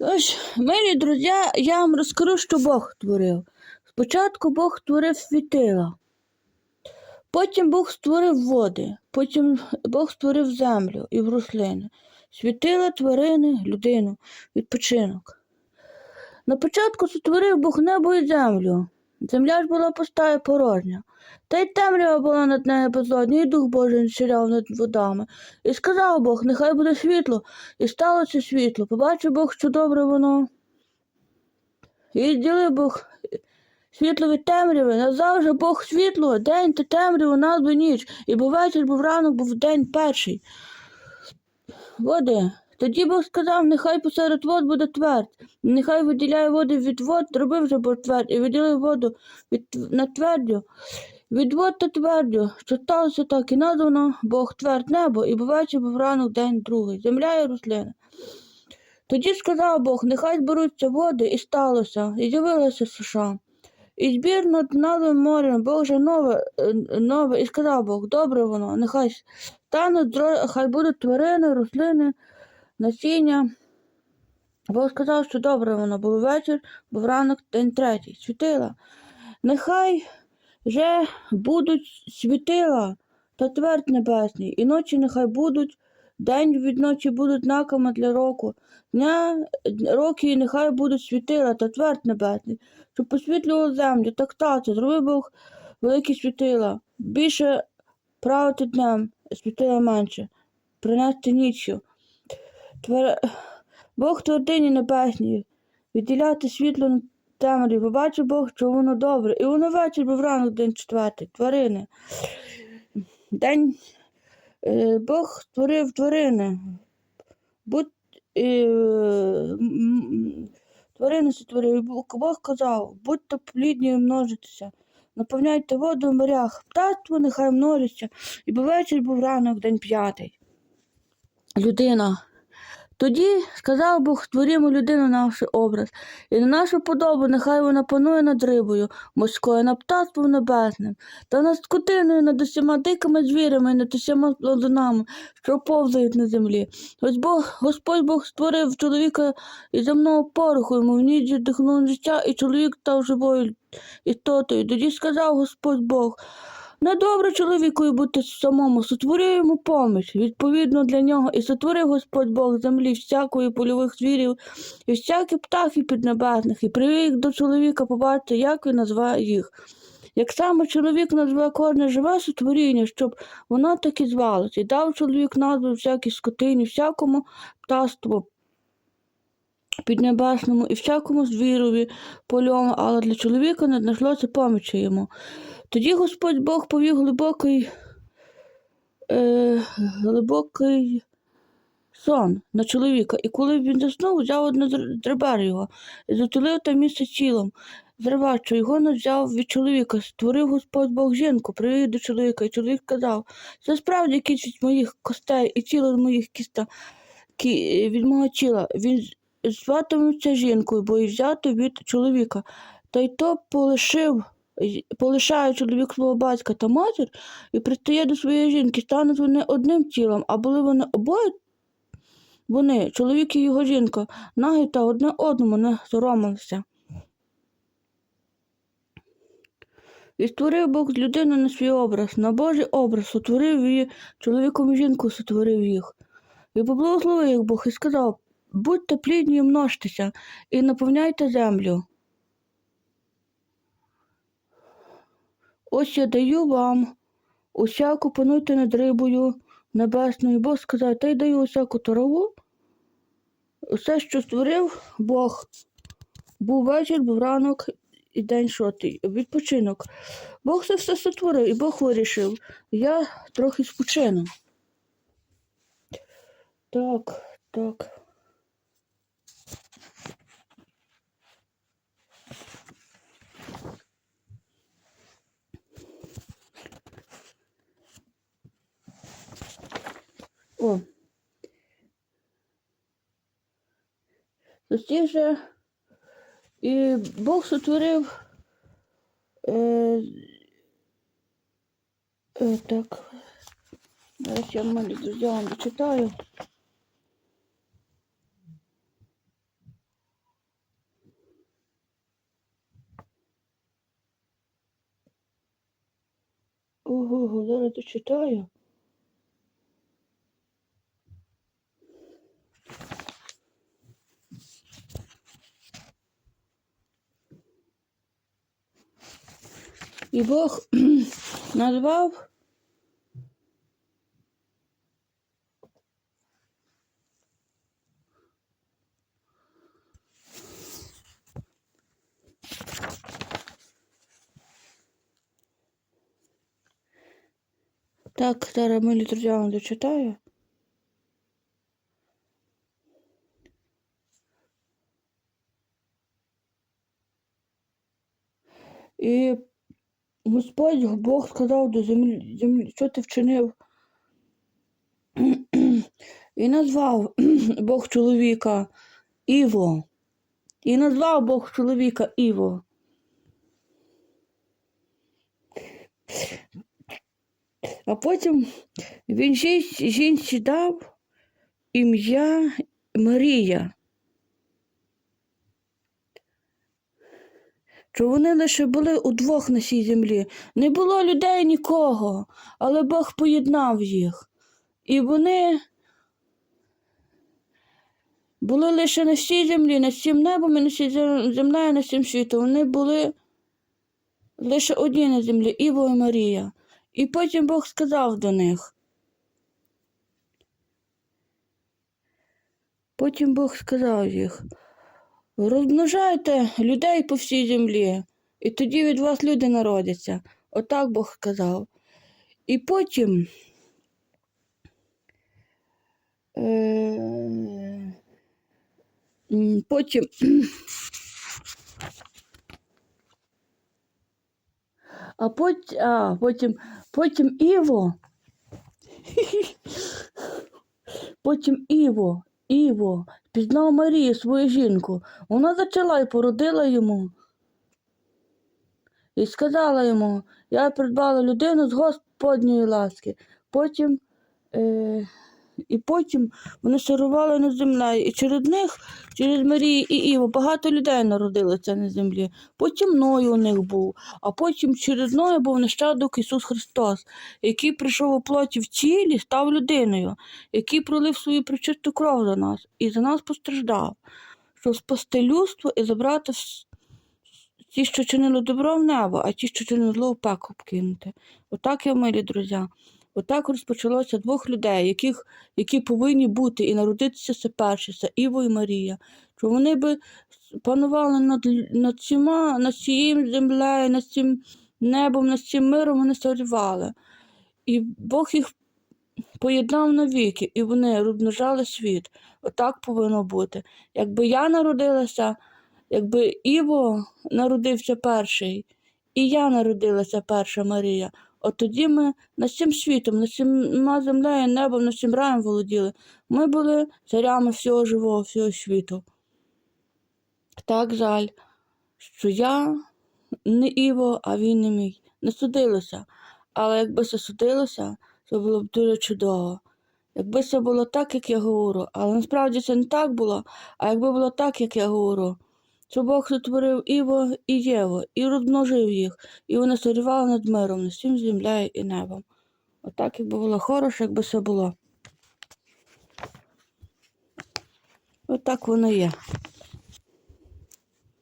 Ось, милі друзі, я вам розкажу, що Бог творив. Спочатку Бог творив світила, потім Бог створив води, потім Бог створив землю і рослини, світила, тварини, людину, відпочинок. На початку сотворив Бог небо і землю. Земля ж була пуста і порожня. Та й темрява була над нею безодня, і дух Божий ширяв над водами. І сказав Бог, нехай буде світло, і сталося світло. Побачив Бог, що добре воно. І відділив Бог світло від темряви. Назвав же Бог світло, день та темряву назву ніч, і був вечір, був ранок, був день перший. Води. Тоді Бог сказав, нехай посеред вод буде твердь, нехай виділяє води від вод, зробив же Бог твердь, і виділив воду від, на твердю, від вод та твердю, що сталося так, і названо Бог твердь небо, і був вечір, був ранок, день другий, земля і рослини. Тоді сказав Бог, нехай зберуться води, і сталося, і з'явилася суша. І збір над новим морем, Бог же нове, е, нове, і сказав Бог, добре воно, нехай стануть, хай будуть тварини, рослини, насіння. Бог сказав, що добре воно, був вечір, був ранок, день третій, світила. Нехай же будуть світила та твердь небесний, і ночі нехай будуть, день від ночі будуть знаками для року, дня роки нехай будуть світила та твердь небесний, щоб посвітлювало землю, так статься, зробив Бог великі світила, більше правити днем, світила менше, принести ніччю. Твер... Бог твердині небесній, відділяти світло на темряві. Побачив Бог, що воно добре. І воно вечір був ранок, день четвертий, тварини. День е, Бог створив тварини. Будь, е, м- тварини сотворив. Бог казав, будьте плідні і множитеся. Наповняйте воду в морях, птаство нехай множиться, і вечір був ранок, день п'ятий. Людина. Тоді сказав Бог, створімо людину на наш образ, і на нашу подобу нехай вона панує над рибою морською, над птаством небесним, та над скотиною, над усіма дикими звірами, і над усіма плодунами, що повзають на землі. Ось Бог, Господь Бог створив чоловіка із земного пороху, йому в ніч дихнув життя, і чоловік став живою істотою. Тоді сказав Господь Бог, Недобре чоловікові бути самому, сотворив йому поміч, відповідно для нього, і сотворив Господь Бог землі всякої польових звірів і всякі птахи піднебесних, і привів до чоловіка побачити, як він назве їх. Як саме чоловік назве кожне живе сотворіння, щоб воно так і звалося, і дав чоловік назву всякій скотині, всякому птаству піднебесному і всякому звірові польому, але для чоловіка не знайшлося помічі йому. Тоді Господь Бог повів глибокий, е, глибокий сон на чоловіка, і коли він заснув, взяв одне дребер його і затулив те місце тілом. Зривав, що його не взяв від чоловіка, створив Господь Бог жінку, привів до чоловіка, і чоловік казав, це справді кінчить моїх костей і тіло моїх кіста кі, від мого тіла. Він зватиметься жінкою, бо й взято від чоловіка. Та й то полишив полишає чоловік свого батька та матір і пристає до своєї жінки, стануть вони одним тілом, а були вони обоє вони, чоловік і його жінка, нагі та одне одному не соромилися. І створив Бог людину на свій образ, на Божий образ, сотворив її, чоловіком і жінку сотворив їх. І поблагословив їх Бог і сказав, будьте плідні і множтеся, і наповняйте землю. Ось я даю вам усяку пануйте над рибою небесною. Бог сказав, та й даю усяку траву. Усе, що створив Бог. Був вечір, був ранок і день шостий. Відпочинок. Бог це все сотворив, і Бог вирішив. Я трохи спочину. Так, так. О. Зустрів же і Бог сотворив. Е, е, Так, зараз я малі друзі вам дочитаю. Ого, зараз дочитаю. І Бог назвав Так, зараз милі друзі, дочитаю. І Господь Бог сказав до землі, землі що ти вчинив? І назвав Бог чоловіка Іво. І назвав Бог чоловіка Іво. А потім він жінці, дав ім'я Марія. Що вони лише були удвох на цій землі. Не було людей нікого, але Бог поєднав їх. І вони були лише на всій землі, над цим небом і над цій зем- землею, над цим світом. Вони були лише одні на землі, Іво і Марія. І потім Бог сказав до них. Потім Бог сказав їх, розмножайте людей по всій землі, і тоді від вас люди народяться. Отак Бог сказав. І потім. Е, потім. А потім, а, потім, потім Іво. Потім Іво, Іво пізнав Марію, свою жінку. Вона зачала і породила йому. І сказала йому, я придбала людину з Господньої ласки. Потім, е, і потім вони шарували на землі. І через них, через Марії і Іво, багато людей народилося на землі. Потім Ной у них був, а потім через Ноя був нащадок Ісус Христос, який прийшов у плоті в тілі, став людиною, який пролив свою причисту кров за нас і за нас постраждав, щоб спасти людство і забрати ті, що чинили добро в небо, а ті, що чинили зло в пекло кинути. Отак, я милі друзі. Отак розпочалося двох людей, яких, які повинні бути і народитися це перші, це Іво і Марія. Що вони би панували над, над всіма, над цією землею, над цим небом, над цим миром вони царювали. І Бог їх поєднав навіки, і вони розмножали світ. Отак повинно бути. Якби я народилася, якби Іво народився перший, і я народилася перша Марія, от тоді ми над цим світом, над всіма землею, небом, над цим раєм володіли. Ми були царями всього живого, всього світу. Так жаль, що я не Іво, а він не мій. Не судилося. Але якби це судилося, це було б дуже чудово. Якби це було так, як я говорю, але насправді це не так було, а якби було так, як я говорю, що Бог сотворив Іво і Єву, і розмножив їх, і вони царювали над миром, над всім землею і небом. Отак, якби було хороше, якби це було. Отак воно є.